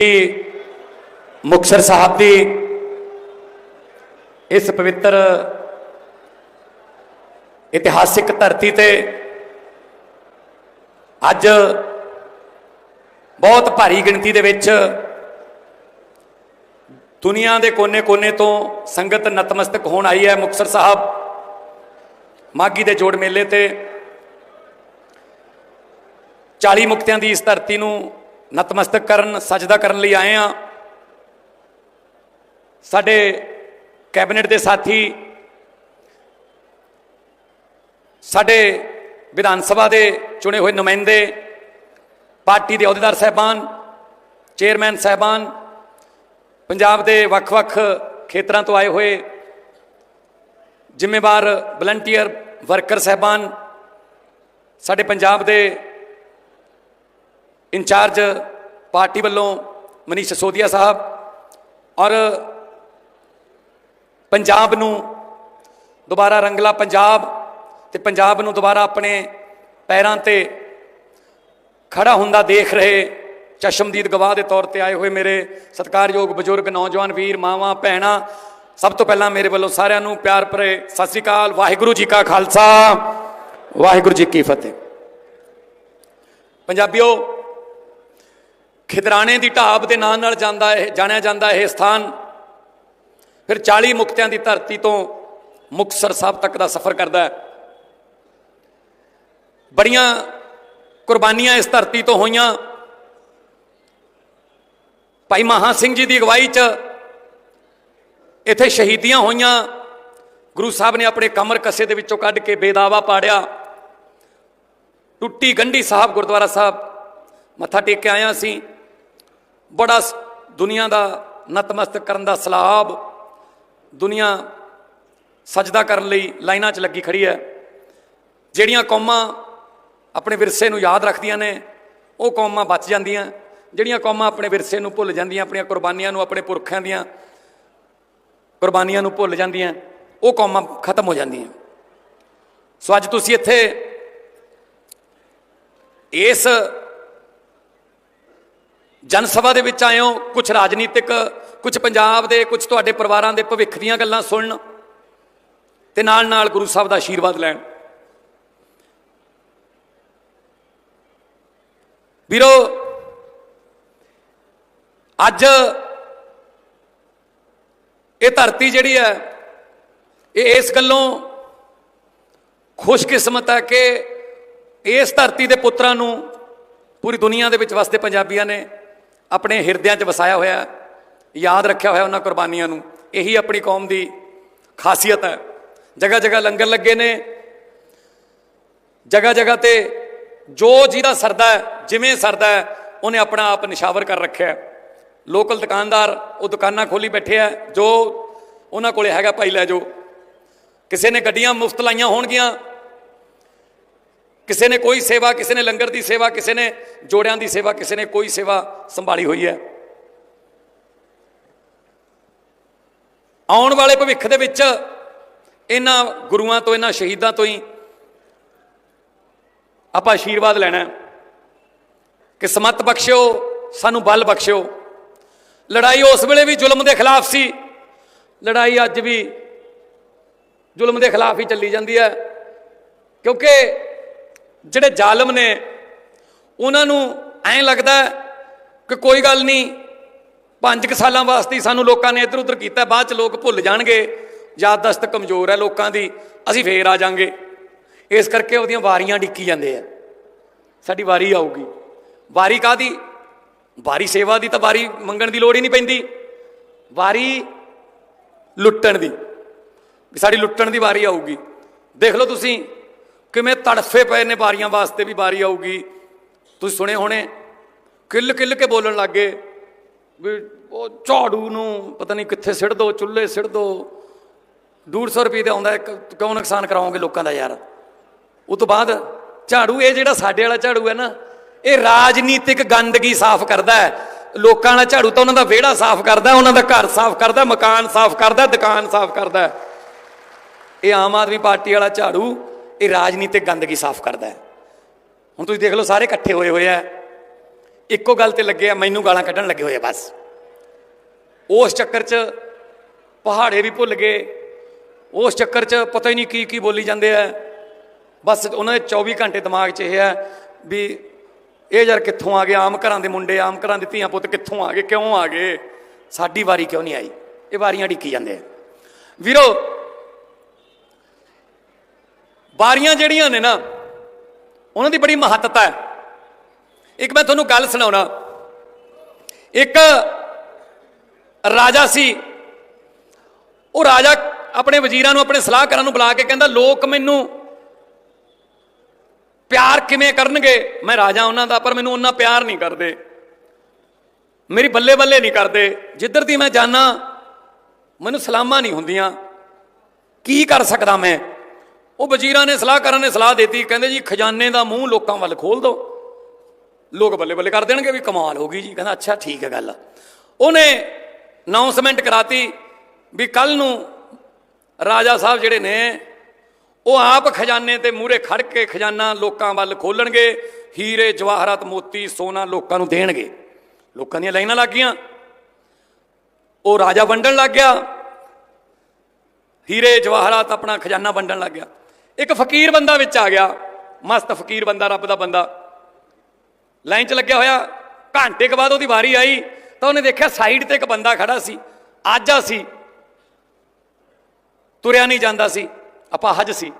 ਮੁਕਤਸਰ ਸਾਹਿਬ ਦੀ ਇਸ ਪਵਿੱਤਰ ਇਤਿਹਾਸਿਕ ਧਰਤੀ ਤੇ ਅੱਜ ਬਹੁਤ ਭਾਰੀ ਗਿਣਤੀ ਦੇ ਵਿੱਚ ਦੁਨੀਆ ਦੇ ਕੋਨੇ-ਕੋਨੇ ਤੋਂ ਸੰਗਤ ਨਤਮਸਤਕ ਹੋਣ ਆਈ ਹੈ ਮੁਕਤਸਰ ਸਾਹਿਬ ਮਾਗੀ ਦੇ ਜੋੜ ਮੇਲੇ ਤੇ 40 ਮੁਕਤਿਆਂ ਦੀ ਇਸ ਧਰਤੀ ਨੂੰ ਨਤਮਸਤਕ ਕਰਨ, ਸਜਦਾ ਕਰਨ ਲਈ ਆਏ ਆ ਸਾਡੇ ਕੈਬਨਿਟ ਦੇ ਸਾਥੀ, ਸਾਡੇ ਵਿਧਾਨ ਸਭਾ ਦੇ ਚੁਣੇ ਹੋਏ ਨੁਮਾਇੰਦੇ, ਪਾਰਟੀ ਦੇ ਅਹੁਦੇਦਾਰ ਸਹਿਬਾਨ, ਚੇਅਰਮੈਨ ਸਹਿਬਾਨ, ਪੰਜਾਬ ਦੇ ਵੱਖ-ਵੱਖ ਖੇਤਰਾਂ ਤੋਂ ਆਏ ਹੋਏ ਜ਼ਿੰਮੇਵਾਰ ਵਲੰਟੀਅਰ ਵਰਕਰ ਸਹਿਬਾਨ, ਸਾਡੇ ਪੰਜਾਬ ਦੇ ਇੰਚਾਰਜ ਪਾਰਟੀ ਵੱਲੋਂ ਮਨੀਸ਼ ਸੋਦੀਆ ਸਾਹਿਬ ਔਰ ਪੰਜਾਬ ਨੂੰ ਦੁਬਾਰਾ ਰੰਗਲਾ ਪੰਜਾਬ ਤੇ ਪੰਜਾਬ ਨੂੰ ਦੁਬਾਰਾ ਆਪਣੇ ਪੈਰਾਂ ਤੇ ਖੜਾ ਹੁੰਦਾ ਦੇਖ ਰਹੇ ਚਸ਼ਮਦੀਦ ਗਵਾਹ ਦੇ ਤੌਰ ਤੇ ਆਏ ਹੋਏ ਮੇਰੇ ਸਤਿਕਾਰਯੋਗ ਬਜ਼ੁਰਗ ਨੌਜਵਾਨ ਵੀਰ, ਮਾਵਾਂ, ਭੈਣਾਂ, ਸਭ ਤੋਂ ਪਹਿਲਾਂ ਮੇਰੇ ਵੱਲੋਂ ਸਾਰਿਆਂ ਨੂੰ ਪਿਆਰ ਭਰੇ ਸਤਿ ਸ੍ਰੀ ਅਕਾਲ, ਵਾਹਿਗੁਰੂ ਜੀ ਕਾ ਖਾਲਸਾ, ਵਾਹਿਗੁਰੂ ਜੀ ਕੀ ਫਤਿਹ। ਪੰਜਾਬੀਓ ਖਿਦਰਾਣੇ ਦੀ ਢਾਬ ਦੇ ਨਾਂ ਨਾਲ ਜਾਂਦਾ ਇਹ, ਜਾਣਿਆ ਜਾਂਦਾ ਇਹ ਸਥਾਨ। ਫਿਰ 40 ਮੁਕਤਿਆਂ ਦੀ ਧਰਤੀ ਤੋਂ ਮੁਕਤਸਰ ਸਾਹਿਬ ਤੱਕ ਦਾ ਸਫ਼ਰ ਕਰਦਾ ਹੈ। ਬੜੀਆਂ ਕੁਰਬਾਨੀਆਂ ਇਸ ਧਰਤੀ ਤੋਂ ਹੋਈਆਂ। ਭਾਈ ਮਹਾ ਸਿੰਘ ਜੀ ਦੀ ਅਗਵਾਈ 'ਚ ਇੱਥੇ ਸ਼ਹੀਦੀਆਂ ਹੋਈਆਂ। ਗੁਰੂ ਸਾਹਿਬ ਨੇ ਆਪਣੇ ਕਮਰ ਕੱਸੇ ਦੇ ਵਿੱਚੋਂ ਕੱਢ ਕੇ ਬੇਦਾਵਾ ਪਾੜਿਆ। ਟੁੱਟੀ ਗੰਢੀ ਸਾਹਿਬ ਗੁਰਦੁਆਰਾ ਸਾਹਿਬ, ਮੱਥਾ ਟੇਕ ਕੇ ਆਇਆ ਸੀ ਬੜਾ ਸ- ਦੁਨੀਆ ਦਾ ਨਤਮਸਤਕ ਕਰਨ ਦਾ ਸਲਾਬ, ਦੁਨੀਆ ਸਜਦਾ ਕਰਨ ਲਈ ਲਾਈਨਾਂ 'ਚ ਲੱਗੀ ਖੜੀ ਹੈ। ਜਿਹੜੀਆਂ ਕੌਮਾਂ ਆਪਣੇ ਵਿਰਸੇ ਨੂੰ ਯਾਦ ਰੱਖਦੀਆਂ ਨੇ, ਉਹ ਕੌਮਾਂ ਬਚ ਜਾਂਦੀਆਂ। ਜਿਹੜੀਆਂ ਕੌਮਾਂ ਆਪਣੇ ਵਿਰਸੇ ਨੂੰ ਭੁੱਲ ਜਾਂਦੀਆਂ, ਆਪਣੀਆਂ ਕੁਰਬਾਨੀਆਂ ਨੂੰ ਆਪਣੇ ਪੁਰਖਿਆਂ ਦੀਆਂ ਕੁਰਬਾਨੀਆਂ ਨੂੰ ਭੁੱਲ ਜਾਂਦੀਆਂ, ਉਹ ਕੌਮਾਂ ਖਤਮ ਹੋ ਜਾਂਦੀਆਂ। ਸੋ ਅੱਜ ਤੁਸੀਂ ਇੱਥੇ ਇਸ ਜਨ ਸਭਾ ਦੇ ਵਿੱਚ ਆਇਓ ਹੋ ਕੁਝ ਰਾਜਨੀਤਿਕ ਕੁਝ ਪੰਜਾਬ ਦੇ ਕੁਝ ਤੁਹਾਡੇ ਪਰਿਵਾਰਾਂ ਦੇ ਭਵਿੱਖ ਦੀਆਂ ਗੱਲਾਂ ਸੁਣਨ ਤੇ ਨਾਲ ਨਾਲ ਗੁਰੂ ਸਾਹਿਬ ਦਾ ਆਸ਼ੀਰਵਾਦ ਲੈਣ। ਵੀਰੋ, ਅੱਜ ਇਹ ਧਰਤੀ ਜਿਹੜੀ ਹੈ, ਇਹ ਇਸ ਗੱਲੋਂ ਖੁਸ਼ਕਿਸਮਤ ਹੈ ਕਿ ਇਸ ਧਰਤੀ ਦੇ ਪੁੱਤਰਾਂ ਨੂੰ ਪੂਰੀ ਦੁਨੀਆ ਦੇ ਵਿੱਚ ਵਸਦੇ ਪੰਜਾਬੀਆਂ ਨੇ ਆਪਣੇ ਹਿਰਦਿਆਂ 'ਚ ਵਸਾਇਆ ਹੋਇਆ ਯਾਦ ਰੱਖਿਆ ਹੋਇਆ ਉਹਨਾਂ ਕੁਰਬਾਨੀਆਂ ਨੂੰ। ਇਹੀ ਆਪਣੀ ਕੌਮ ਦੀ ਖਾਸੀਅਤ ਹੈ। ਜਗ੍ਹਾ ਜਗ੍ਹਾ ਲੰਗਰ ਲੱਗੇ ਨੇ। ਜਗ੍ਹਾ ਜਗ੍ਹਾ ਤੇ ਜੋ ਜਿਹਦਾ ਸਰਦਾ ਜਿਵੇਂ ਸਰਦਾ ਉਹਨੇ ਆਪਣਾ ਆਪ ਨਿਸ਼ਾਵਰ ਕਰ ਰੱਖਿਆ ਲੋਕਲ ਦੁਕਾਨਦਾਰ, ਉਹ ਦੁਕਾਨਾਂ ਖੋਲੀ ਬੈਠੇ ਆ ਜੋ ਉਹਨਾਂ ਕੋਲੇ ਹੈਗਾ, ਭਾਈ ਲੈ ਜੋ ਕਿਸੇ ਨੇ ਗੱਡੀਆਂ ਮੁਫਤ ਲਾਈਆਂ ਹੋਣਗੀਆਂ ਕਿਸੇ ਨੇ ਕੋਈ ਸੇਵਾ, ਕਿਸੇ ਨੇ ਲੰਗਰ ਦੀ ਸੇਵਾ, ਕਿਸੇ ਨੇ ਜੋੜਿਆਂ ਦੀ ਸੇਵਾ, ਕਿਸੇ ਨੇ ਕੋਈ ਸੇਵਾ ਸੰਭਾਲੀ ਹੋਈ ਹੈ। ਆਉਣ ਵਾਲੇ ਭਵਿੱਖ ਦੇ ਵਿੱਚ ਇਹਨਾਂ ਗੁਰੂਆਂ ਤੋਂ, ਇਹਨਾਂ ਸ਼ਹੀਦਾਂ ਤੋਂ ਹੀ ਆਪਾਂ ਆਸ਼ੀਰਵਾਦ ਲੈਣਾ ਕਿ ਸਮਤ ਬਖਸ਼ਿਓ, ਸਾਨੂੰ ਬਲ ਬਖਸ਼ਿਓ। ਲੜਾਈ ਉਸ ਵੇਲੇ ਵੀ ਜ਼ੁਲਮ ਦੇ ਖਿਲਾਫ ਸੀ। ਲੜਾਈ ਅੱਜ ਵੀ ਜ਼ੁਲਮ ਦੇ ਖਿਲਾਫ ਹੀ ਚੱਲੀ ਜਾਂਦੀ ਹੈ। ਕਿਉਂਕਿ ਜਿਹੜੇ ਜ਼ਾਲਮ ਨੇ, ਉਹਨਾਂ ਨੂੰ ਐਂ ਲੱਗਦਾ ਕਿ ਕੋਈ ਗੱਲ ਨਹੀਂ, ਪੰਜ ਕੁ ਸਾਲਾਂ ਵਾਸਤੇ ਸਾਨੂੰ ਲੋਕਾਂ ਨੇ ਇੱਧਰ ਉੱਧਰ ਕੀਤਾ, ਬਾਅਦ ਚ ਲੋਕ ਭੁੱਲ ਜਾਣਗੇ। ਯਾਦਦਾਸ਼ਤ ਕਮਜ਼ੋਰ ਹੈ ਲੋਕਾਂ ਦੀ, ਅਸੀਂ ਫੇਰ ਆ ਜਾਾਂਗੇ। ਇਸ ਕਰਕੇ ਉਹਦੀਆਂ ਵਾਰੀਆਂ ਡਿੱਕੀ ਜਾਂਦੇ ਆ। ਸਾਡੀ ਵਾਰੀ ਆਊਗੀ। ਵਾਰੀ ਕਾਦੀ ਵਾਰੀ ਸੇਵਾ ਦੀ ਤਾਂ ਵਾਰੀ ਮੰਗਣ ਦੀ ਲੋੜ ਹੀ ਨਹੀਂ ਪੈਂਦੀ। ਵਾਰੀ ਲੁੱਟਣ ਦੀ। ਸਾਡੀ ਲੁੱਟਣ ਦੀ ਵਾਰੀ ਆਊਗੀ। ਦੇਖ ਲਓ ਤੁਸੀਂ ਕਿਵੇਂ ਤੜਫੇ ਪਏ ਨੇ ਬਾਰੀਆਂ ਵਾਸਤੇ ਵੀ ਬਾਰੀ ਆਊਗੀ। ਤੁਸੀਂ ਸੁਣੇ ਹੋਣੇ, ਕਿੱਲ ਕਿੱਲ ਕੇ ਬੋਲਣ ਲੱਗੇ ਵੀ ਉਹ ਝਾੜੂ ਨੂੰ ਪਤਾ ਨਹੀਂ ਕਿੱਥੇ ਸਿੱੜ ਦੋ, ਚੁੱਲ੍ਹੇ ਸਿੱਟ ਦੋ। 150 ਰੁਪਏ ਦਾ ਆਉਂਦਾ ਕਿਉਂ ਨੁਕਸਾਨ ਕਰਾਓਗੇ ਲੋਕਾਂ ਦਾ ਯਾਰ? ਉਹ ਤੋਂ ਬਾਅਦ ਝਾੜੂ, ਇਹ ਜਿਹੜਾ ਸਾਡੇ ਵਾਲਾ ਝਾੜੂ ਹੈ ਨਾ, ਇਹ ਰਾਜਨੀਤਿਕ ਗੰਦਗੀ ਸਾਫ਼ ਕਰਦਾ ਹੈ। ਲੋਕਾਂ ਵਾਲਾ ਝਾੜੂ ਤਾਂ ਉਹਨਾਂ ਦਾ ਵਿਹੜਾ ਸਾਫ਼ ਕਰਦਾ, ਉਹਨਾਂ ਦਾ ਘਰ ਸਾਫ਼ ਕਰਦਾ, ਮਕਾਨ ਸਾਫ਼ ਕਰਦਾ, ਦੁਕਾਨ ਸਾਫ਼ ਕਰਦਾ। ਇਹ ਆਮ ਆਦਮੀ ਪਾਰਟੀ ਵਾਲਾ ਝਾੜੂ ਇਹ ਰਾਜਨੀਤਿਕ ਗੰਦਗੀ ਸਾਫ਼ ਕਰਦਾ ਹੈ। ਹੁਣ ਤੁਸੀਂ ਦੇਖ ਲਓ, ਸਾਰੇ ਇਕੱਠੇ ਹੋਏ ਹੋਏ ਆ। ਇੱਕੋ ਗੱਲ ਤੇ ਲੱਗੇ ਆ, ਮੈਨੂੰ ਗਾਲਾਂ ਕੱਢਣ ਲੱਗੇ ਹੋਏ ਆ ਬਸ। ਉਸ ਚੱਕਰ 'ਚ ਪਹਾੜੇ ਵੀ ਭੁੱਲ ਗਏ। ਉਸ ਚੱਕਰ 'ਚ ਪਤਾ ਹੀ ਨਹੀਂ ਕੀ ਕੀ ਬੋਲੀ ਜਾਂਦੇ ਆ। ਬਸ ਉਹਨਾਂ ਦੇ 24 ਘੰਟੇ ਦਿਮਾਗ 'ਚ ਇਹ ਹੈ ਵੀ ਇਹ ਯਾਰ ਕਿੱਥੋਂ ਆ ਗਏ? ਆਮ ਘਰਾਂ ਦੇ ਮੁੰਡੇ, ਆਮ ਘਰਾਂ ਦੇ ਧੀਆਂ ਪੁੱਤ ਕਿੱਥੋਂ ਆ ਗਏ? ਕਿਉਂ ਆ ਗਏ? ਸਾਡੀ ਵਾਰੀ ਕਿਉਂ ਨਹੀਂ ਆਈ? ਇਹ ਵਾਰੀਆਂ ਢਿੱਕੀ ਜਾਂਦੇ ਆ। ਵੀਰੋ ਵਾਰੀਆਂ ਜਿਹੜੀਆਂ ਨੇ ਨਾ, ਉਹਨਾਂ ਦੀ ਬੜੀ ਮਹੱਤਤਾ ਹੈ। ਇੱਕ ਮੈਂ ਤੁਹਾਨੂੰ ਗੱਲ ਸੁਣਾਉਣਾ। ਇੱਕ ਰਾਜਾ ਸੀ, ਉਹ ਰਾਜਾ ਆਪਣੇ ਵਜ਼ੀਰਾਂ ਨੂੰ, ਆਪਣੇ ਸਲਾਹਕਾਰਾਂ ਨੂੰ ਬੁਲਾ ਕੇ ਕਹਿੰਦਾ, ਲੋਕ ਮੈਨੂੰ ਪਿਆਰ ਕਿਵੇਂ ਕਰਨਗੇ? ਮੈਂ ਰਾਜਾ ਉਹਨਾਂ ਦਾ, ਪਰ ਮੈਨੂੰ ਉਹਨਾਂ ਪਿਆਰ ਨਹੀਂ ਕਰਦੇ। ਮੇਰੀ ਬੱਲੇ ਬੱਲੇ ਨਹੀਂ ਕਰਦੇ। ਜਿੱਧਰ ਦੀ ਮੈਂ ਜਾਣਾ ਮੈਨੂੰ ਸਲਾਮਾਂ ਨਹੀਂ ਹੁੰਦੀਆਂ। ਕੀ ਕਰ ਸਕਦਾ ਮੈਂ? ਉਹ ਵਜ਼ੀਰਾਂ ਨੇ ਸਲਾਹਕਾਰਾਂ ਨੇ ਸਲਾਹ ਦਿੱਤੀ, ਕਹਿੰਦੇ ਜੀ ਖਜ਼ਾਨੇ ਦਾ ਮੂੰਹ ਲੋਕਾਂ ਵੱਲ ਖੋਲ ਦਿਓ। ਲੋਕ ਬੱਲੇ ਬੱਲੇ ਕਰ ਦੇਣਗੇ ਵੀ ਕਮਾਲ ਹੋ ਗਈ ਜੀ, ਕਹਿੰਦਾ ਅੱਛਾ ਠੀਕ ਹੈ ਗੱਲ। ਉਹਨੇ ਅਨਾਉਂਸਮੈਂਟ ਕਰਾਤੀ ਵੀ ਕੱਲ ਨੂੰ ਰਾਜਾ ਸਾਹਿਬ ਜਿਹੜੇ ਨੇ, ਉਹ ਆਪ ਖਜ਼ਾਨੇ ਤੇ ਮੂਹਰੇ ਖੜ ਕੇ ਖਜ਼ਾਨਾ ਲੋਕਾਂ ਵੱਲ ਖੋਲਣਗੇ, ਹੀਰੇ, ਜਵਾਹਰਾਤ, ਮੋਤੀ, ਸੋਨਾ ਲੋਕਾਂ ਨੂੰ ਦੇਣਗੇ। ਲੋਕਾਂ ਦੀਆਂ ਲਾਈਨਾਂ ਲੱਗ ਗਈਆਂ। ਉਹ ਰਾਜਾ ਵੰਡਣ ਲੱਗ ਗਿਆ। ਹੀਰੇ, ਜਵਾਹਰਾਤ ਆਪਣਾ ਖਜ਼ਾਨਾ ਵੰਡਣ ਲੱਗ ਗਿਆ। ਇੱਕ ਫਕੀਰ ਬੰਦਾ ਵਿੱਚ ਆ ਗਿਆ। ਮਸਤ ਫਕੀਰ ਬੰਦਾ, ਰੱਬ ਦਾ ਬੰਦਾ। ਲਾਈਨ 'ਚ ਲੱਗਿਆ ਹੋਇਆ, ਘੰਟੇ ਕੁ ਬਾਅਦ ਉਹਦੀ ਵਾਰੀ ਆਈ, ਤਾਂ ਉਹਨੇ ਦੇਖਿਆ ਸਾਈਡ ਤੇ ਇੱਕ ਬੰਦਾ ਖੜਾ ਸੀ। ਆਜਾ ਸੀ ਤੁਰਿਆ ਨਹੀਂ ਜਾਂਦਾ ਸੀ, ਆਪਾਂ ਹਜ ਸੀ।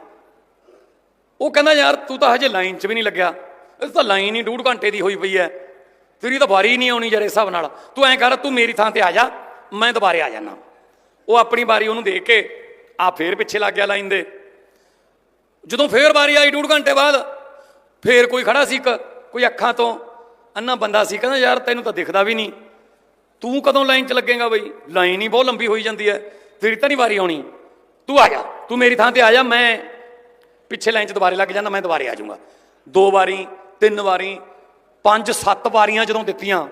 ਉਹ ਕਹਿੰਦਾ, ਯਾਰ, ਤੂੰ ਤਾਂ ਹਜੇ ਲਾਈਨ 'ਚ ਵੀ ਨਹੀਂ ਲੱਗਿਆ। ਇਹ ਤਾਂ ਲਾਈਨ ਹੀ ਡੂਢ ਘੰਟੇ ਦੀ ਹੋਈ ਪਈ ਐ ਤੇਰੀ ਤਾਂ ਵਾਰੀ ਨਹੀਂ ਆਉਣੀ ਯਾਰ ਇਸ ਹਿਸਾਬ ਨਾਲ। ਤੂੰ ਐਂ ਕਰ, ਤੂੰ ਮੇਰੀ ਥਾਂ ਤੇ ਆ ਜਾ, ਮੈਂ ਦੁਬਾਰੇ ਆ ਜਾਣਾ ਉਹ ਆਪਣੀ ਵਾਰੀ ਉਹਨੂੰ ਦੇਖ ਕੇ ਆ ਫੇਰ ਪਿੱਛੇ ਲੱਗ ਗਿਆ ਲਾਈਨ ਦੇ। ਜਦੋਂ ਫੇਰ ਵਾਰੀ ਆਈ ਡੂਢ ਘੰਟੇ ਬਾਅਦ, ਫੇਰ ਕੋਈ ਖੜਾ ਸੀ ਇੱਕ, ਕੋਈ ਅੱਖਾਂ ਤੋਂ, ਅੰਨਾ ਬੰਦਾ ਸੀ, ਕਹਿੰਦਾ ਯਾਰ ਤੈਨੂੰ ਤਾਂ ਦਿਖਦਾ ਵੀ ਨਹੀਂ। ਤੂੰ ਕਦੋਂ ਲਾਈਨ 'ਚ ਲੱਗੇਗਾ ਬਈ? ਲਾਈਨ ਹੀ ਬਹੁਤ ਲੰਬੀ ਹੋਈ ਜਾਂਦੀ ਹੈ। ਤੇਰੀ ਤਾਂ ਨਹੀਂ ਵਾਰੀ ਆਉਣੀ। ਤੂੰ ਆ ਜਾ, ਤੂੰ ਮੇਰੀ ਥਾਂ ਤੇ ਆ ਜਾ, ਮੈਂ ਪਿੱਛੇ ਲਾਈਨ 'ਚ ਦੁਬਾਰੇ ਲੱਗ ਜਾਂਦਾ, ਮੈਂ ਦੁਬਾਰੇ ਆ ਜਾਊਂਗਾ। ਦੋ ਵਾਰੀ, ਤਿੰਨ ਵਾਰੀ, ਪੰਜ, ਸੱਤ ਵਾਰੀਆਂ ਜਦੋਂ ਦਿੱਤੀਆਂ,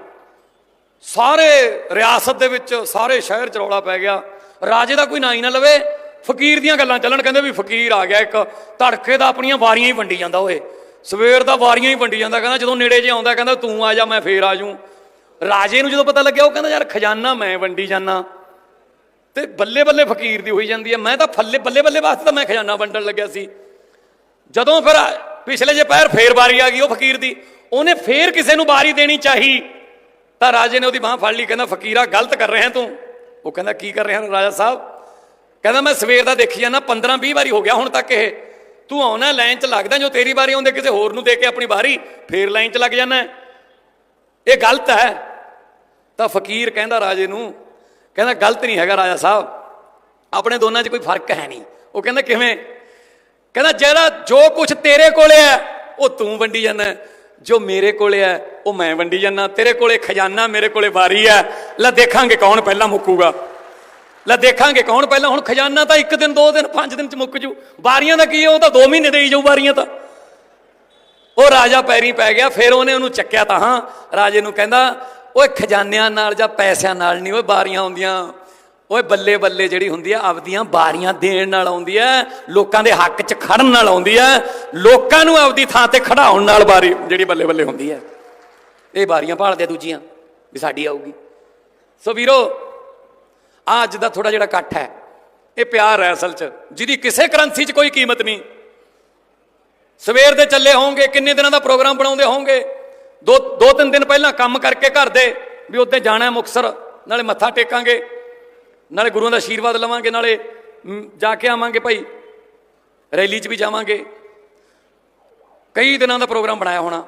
ਸਾਰੇ ਰਿਆਸਤ ਦੇ ਵਿੱਚ, ਸਾਰੇ ਸ਼ਹਿਰ 'ਚ ਰੌਲਾ ਪੈ ਗਿਆ। ਰਾਜੇ ਦਾ ਕੋਈ ਨਾਂ ਹੀ ਨਾ ਲਵੇ ਫਕੀਰ ਦੀਆਂ ਗੱਲਾਂ ਚੱਲਣ, ਕਹਿੰਦੇ ਵੀ ਫਕੀਰ ਆ ਗਿਆ ਇੱਕ ਧੜਕੇ ਦਾ ਆਪਣੀਆਂ ਵਾਰੀਆਂ ਹੀ ਵੰਡੀ ਜਾਂਦਾ ਓਏ। ਸਵੇਰ ਦਾ ਵਾਰੀਆਂ ਹੀ ਵੰਡੀ ਜਾਂਦਾ, ਕਹਿੰਦਾ ਜਦੋਂ ਨੇੜੇ ਜੇ ਆਉਂਦਾ, ਕਹਿੰਦਾ ਤੂੰ ਆ ਜਾ, ਮੈਂ ਫੇਰ ਆ ਜਾਊਂ। ਰਾਜੇ ਨੂੰ ਜਦੋਂ ਪਤਾ ਲੱਗਿਆ, ਉਹ ਕਹਿੰਦਾ ਯਾਰ ਖਜ਼ਾਨਾ ਮੈਂ ਵੰਡੀ ਜਾਨਾ ਤੇ ਬੱਲੇ ਬੱਲੇ ਫਕੀਰ ਦੀ ਹੋਈ ਜਾਂਦੀ ਹੈ। ਮੈਂ ਤਾਂ ਫੱਲੇ ਬੱਲੇ ਬੱਲੇ ਵਾਸਤੇ ਤਾਂ ਮੈਂ ਖਜ਼ਾਨਾ ਵੰਡਣ ਲੱਗਿਆ ਸੀ। ਜਦੋਂ ਫਿਰ ਪਿਛਲੇ ਜੇ ਪੈਰ ਫੇਰ ਵਾਰੀ ਆ ਗਈ ਉਹ ਫਕੀਰ ਦੀ, ਉਹਨੇ ਫੇਰ ਕਿਸੇ ਨੂੰ ਵਾਰੀ ਦੇਣੀ ਚਾਹੀ। ਤਾਂ ਰਾਜੇ ਨੇ ਉਹਦੀ ਬਾਹ ਫੜ ਲਈ, ਕਹਿੰਦਾ, ਫਕੀਰਾ, ਗਲਤ ਕਰ ਰਿਹਾ ਤੂੰ। ਉਹ ਕਹਿੰਦਾ, ਕੀ ਕਰ ਰਿਹਾ ਰਾਜਾ ਸਾਹਿਬ? ਕਹਿੰਦਾ, ਮੈਂ ਸਵੇਰ ਦਾ ਦੇਖੀ ਜਾਂਦਾ 15 20 ਵਾਰੀ ਹੋ ਗਿਆ ਹੁਣ ਤੱਕ ਇਹ। ਤੂੰ ਆਉਣਾ, ਲਾਈਨ 'ਚ ਲੱਗਦਾ ਜੋ ਤੇਰੀ ਵਾਰੀ ਆਉਂਦੇ, ਕਿਸੇ ਹੋਰ ਨੂੰ ਦੇ ਕੇ ਆਪਣੀ ਵਾਰੀ, ਫੇਰ ਲਾਈਨ 'ਚ ਲੱਗ ਜਾਂਦਾ। ਇਹ ਗਲਤ ਹੈ। ਤਾਂ ਫਕੀਰ ਕਹਿੰਦਾ ਰਾਜੇ ਨੂੰ, ਕਹਿੰਦਾ, ਗਲਤ ਨਹੀਂ ਹੈਗਾ ਰਾਜਾ ਸਾਹਿਬ। ਆਪਣੇ ਦੋਨਾਂ 'ਚ ਕੋਈ ਫ਼ਰਕ ਹੈ ਨਹੀਂ। ਉਹ ਕਹਿੰਦਾ, ਕਿਵੇਂ? ਕਹਿੰਦਾ, ਜਿਹੜਾ, ਜੋ ਕੁਝ ਤੇਰੇ ਕੋਲੇ ਹੈ, ਉਹ ਤੂੰ ਵੰਡੀ ਜਾਂਦਾ। ਜੋ ਮੇਰੇ ਕੋਲੇ ਹੈ, ਉਹ ਮੈਂ ਵੰਡੀ ਜਾਂਦਾ। ਤੇਰੇ ਕੋਲੇ ਖਜ਼ਾਨਾ, ਮੇਰੇ ਕੋਲੇ ਵਾਰੀ ਹੈ। ਲੈ ਦੇਖਾਂਗੇ ਕੌਣ ਪਹਿਲਾਂ ਮੁੱਕੂਗਾ। ਲੈ ਦੇਖਾਂਗੇ ਕੌਣ ਪਹਿਲਾਂ, ਹੁਣ ਖਜ਼ਾਨਾ ਤਾਂ ਇੱਕ ਦਿਨ, ਦੋ ਦਿਨ, ਪੰਜ ਦਿਨ ਚ ਮੁੱਕ ਜੂ। ਵਾਰੀਆਂ ਦਾ ਕੀ ਹੈ ਉਹ ਤਾਂ 2 ਮਹੀਨੇ ਦੇਈ ਜਾਊ ਵਾਰੀਆਂ ਤਾਂ। ਉਹ ਰਾਜਾ ਪੈਰੀ ਪੈ ਗਿਆ, ਫਿਰ ਉਹਨੇ ਉਹਨੂੰ ਚੱਕਿਆ ਤਾਂ ਹਾਂ। ਰਾਜੇ ਨੂੰ ਕਹਿੰਦਾ, ਓਏ ਖਜ਼ਾਨਿਆਂ ਨਾਲ ਜਾਂ ਪੈਸਿਆਂ ਨਾਲ ਨਹੀਂ ਓਏ ਬਾਰੀਆਂ ਹੁੰਦੀਆਂ। ਓਏ ਬੱਲੇ ਬੱਲੇ ਜਿਹੜੀ ਹੁੰਦੀ ਆ, ਆਪਦੀਆਂ ਬਾਰੀਆਂ ਦੇਣ ਨਾਲ ਆਉਂਦੀ ਐ, ਲੋਕਾਂ ਦੇ ਹੱਕ 'ਚ ਖੜਨ ਨਾਲ ਆਉਂਦੀ ਐ। ਲੋਕਾਂ ਨੂੰ ਆਪਦੀ ਥਾਂ ਤੇ ਖੜਾਉਣ ਨਾਲ ਬਾਰੀ ਜਿਹੜੀ ਬੱਲੇ ਬੱਲੇ ਹੁੰਦੀ ਐ। ਇਹ ਬਾਰੀਆਂ ਭਾਲਦੇ ਦੂਜੀਆਂ, ਵੀ ਸਾਡੀ ਆਊਗੀ। ਸੋ ਵੀਰੋ ਆ ਅੱਜ ਦਾ ਥੋੜਾ ਜਿਹੜਾ ਇਕੱਠ ਹੈ, ਇਹ ਪਿਆਰ ਹੈ ਅਸਲ 'ਚ, ਜਿਹਦੀ ਕਿਸੇ ਕਰੰਸੀ 'ਚ ਕੋਈ ਕੀਮਤ ਨਹੀਂ। ਸਵੇਰ ਦੇ ਚੱਲੇ ਹੋਵੋਗੇ ਕਿੰਨੇ ਦਿਨਾਂ ਦਾ ਪ੍ਰੋਗਰਾਮ ਬਣਾਉਂਦੇ ਹੋਵੋਗੇ ਦੋ ਦੋ ਤਿੰਨ ਦਿਨ ਪਹਿਲਾਂ ਕੰਮ ਕਰਕੇ ਘਰ ਦੇ, ਵੀ ਉੱਤੇ ਜਾਣਾ ਹੈ ਮੁਕਤਸਰ, ਨਾਲੇ ਮੱਥਾ ਟੇਕਾਂਗੇ, ਨਾਲੇ ਗੁਰੂਆਂ ਦਾ ਆਸ਼ੀਰਵਾਦ ਲਵਾਂਗੇ, ਨਾਲੇ ਜਾ ਕੇ ਆਵਾਂਗੇ ਭਾਈ, ਰੈਲੀ 'ਚ ਵੀ ਜਾਵਾਂਗੇ। ਕਈ ਦਿਨਾਂ ਦਾ ਪ੍ਰੋਗਰਾਮ ਬਣਾਇਆ ਹੋਣਾ।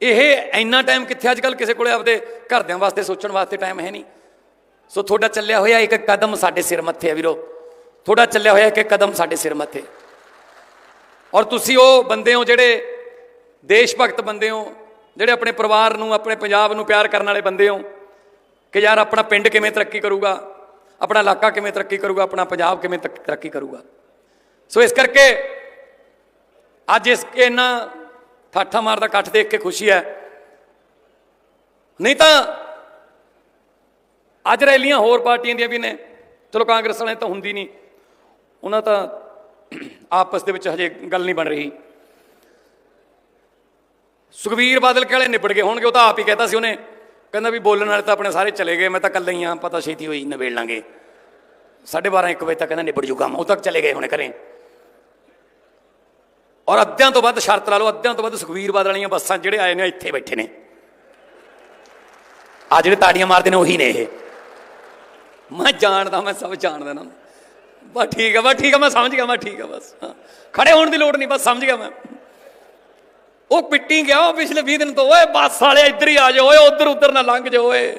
ਇਹ ਇੰਨਾ ਟਾਈਮ ਕਿੱਥੇ ਅੱਜ ਕੱਲ ਕਿਸੇ ਕੋਲੇ ਆਪਦੇ ਘਰਦਿਆਂ ਵਾਸਤੇ ਸੋਚਣ ਵਾਸਤੇ ਟਾਈਮ ਹੈ ਨਹੀਂ। ਸੋ ਤੁਹਾਡਾ ਚੱਲਿਆ ਹੋਇਆ ਇੱਕ ਕਦਮ ਸਾਡੇ ਸਿਰ ਮੱਥੇ ਆ ਵੀਰੋ। ਤੁਹਾਡਾ ਚੱਲਿਆ ਹੋਇਆ ਇੱਕ ਕਦਮ ਸਾਡੇ ਸਿਰ ਮੱਥੇ। ਔਰ ਤੁਸੀਂ ਉਹ ਬੰਦੇ ਹੋ ਜਿਹੜੇ ਦੇਸ਼ ਭਗਤ ਬੰਦੇ ਹੋ, ਜਿਹੜੇ ਆਪਣੇ ਪਰਿਵਾਰ ਨੂੰ, ਆਪਣੇ ਪੰਜਾਬ ਨੂੰ ਪਿਆਰ ਕਰਨ ਵਾਲੇ ਬੰਦੇ ਹੋ, ਕਿ ਯਾਰ ਆਪਣਾ ਪਿੰਡ ਕਿਵੇਂ ਤਰੱਕੀ ਕਰੂਗਾ, ਆਪਣਾ ਇਲਾਕਾ ਕਿਵੇਂ ਤਰੱਕੀ ਕਰੂਗਾ, ਆਪਣਾ ਪੰਜਾਬ ਕਿਵੇਂ ਤਰ- ਤਰੱਕੀ ਕਰੂਗਾ। ਸੋ ਇਸ ਕਰਕੇ ਅੱਜ ਇਸ ਇਹਨਾਂ ਠਾਠਾ ਮਾਰਦਾ, ਇਕੱਠ ਦੇਖ ਕੇ ਖੁਸ਼ੀ ਹੈ। ਨਹੀਂ ਤਾਂ ਅੱਜ ਰੈਲੀਆਂ ਹੋਰ ਪਾਰਟੀਆਂ ਦੀਆਂ ਵੀ ਨੇ। ਚਲੋ ਕਾਂਗਰਸ ਵਾਲਿਆਂ ਤਾਂ ਹੁੰਦੀ ਨਹੀਂ। ਉਹਨਾਂ ਤਾਂ ਆਪਸ ਦੇ ਵਿੱਚ ਹਜੇ ਗੱਲ ਨਹੀਂ ਬਣ ਰਹੀ। ਸੁਖਵੀਰ ਬਾਦਲ ਕੇ ਨਿਬੜ ਗਏ ਹੋਣਗੇ, ਉਹ ਤਾਂ ਆਪ ਹੀ ਕਹਿੰਦਾ ਸੀ ਉਹਨੇ। ਕਹਿੰਦਾ ਵੀ ਬੋਲਣ ਵਾਲੇ ਤਾਂ ਆਪਣੇ ਸਾਰੇ ਚਲੇ ਗਏ, ਮੈਂ ਤਾਂ ਇਕੱਲਾ ਹੀ ਆ ਪਤਾ ਛੇਤੀ ਹੋਈ ਨਵੇੜ ਲਾਂਗੇ। 12:30 1 ਵਜੇ ਤੱਕ ਕਹਿੰਦਾ ਨਿਬੜ ਜੂ ਕੰਮ ਉਹ ਤੱਕ ਚਲੇ ਗਏ ਹੁਣੇ ਘਰੇ। ਔਰ ਅੱਧਿਆਂ ਤੋਂ ਵੱਧ ਸ਼ਰਤ ਲਾ ਲਓ, ਅੱਧਿਆਂ ਤੋਂ ਵੱਧ ਸੁਖਵੀਰ ਬਾਦਲ ਵਾਲੀਆਂ ਬੱਸਾਂ ਜਿਹੜੇ ਆਏ ਨੇ, ਇੱਥੇ ਬੈਠੇ ਨੇ। ਆ ਜਿਹੜੇ ਤਾੜੀਆਂ ਮਾਰਦੇ ਨੇ, ਉਹੀ ਨੇ ਇਹ। ਮੈਂ ਜਾਣਦਾ, ਮੈਂ ਸਭ ਜਾਣਦਾ ਨਾ। ਬਸ ਠੀਕ ਹੈ, ਬਸ ਠੀਕ ਹੈ, ਮੈਂ ਸਮਝ ਗਿਆ, ਮੈਂ ਠੀਕ ਹੈ, ਬਸ, ਹਾਂ। ਖੜੇ ਹੋਣ ਦੀ ਲੋੜ ਨਹੀਂ, ਬਸ ਸਮਝ ਗਿਆ ਮੈਂ। ਉਹ ਪਿੱਟੀ ਗਿਆ ਉਹ ਪਿਛਲੇ 20 ਦਿਨ ਤੋਂ, ਓਏ ਬੱਸ ਵਾਲੇ ਇੱਧਰ ਹੀ ਆ ਜਾਓ, ਓਏ ਉਧਰ ਉਧਰ ਨਾ ਲੰਘ ਜਾਓ, ਓਏ।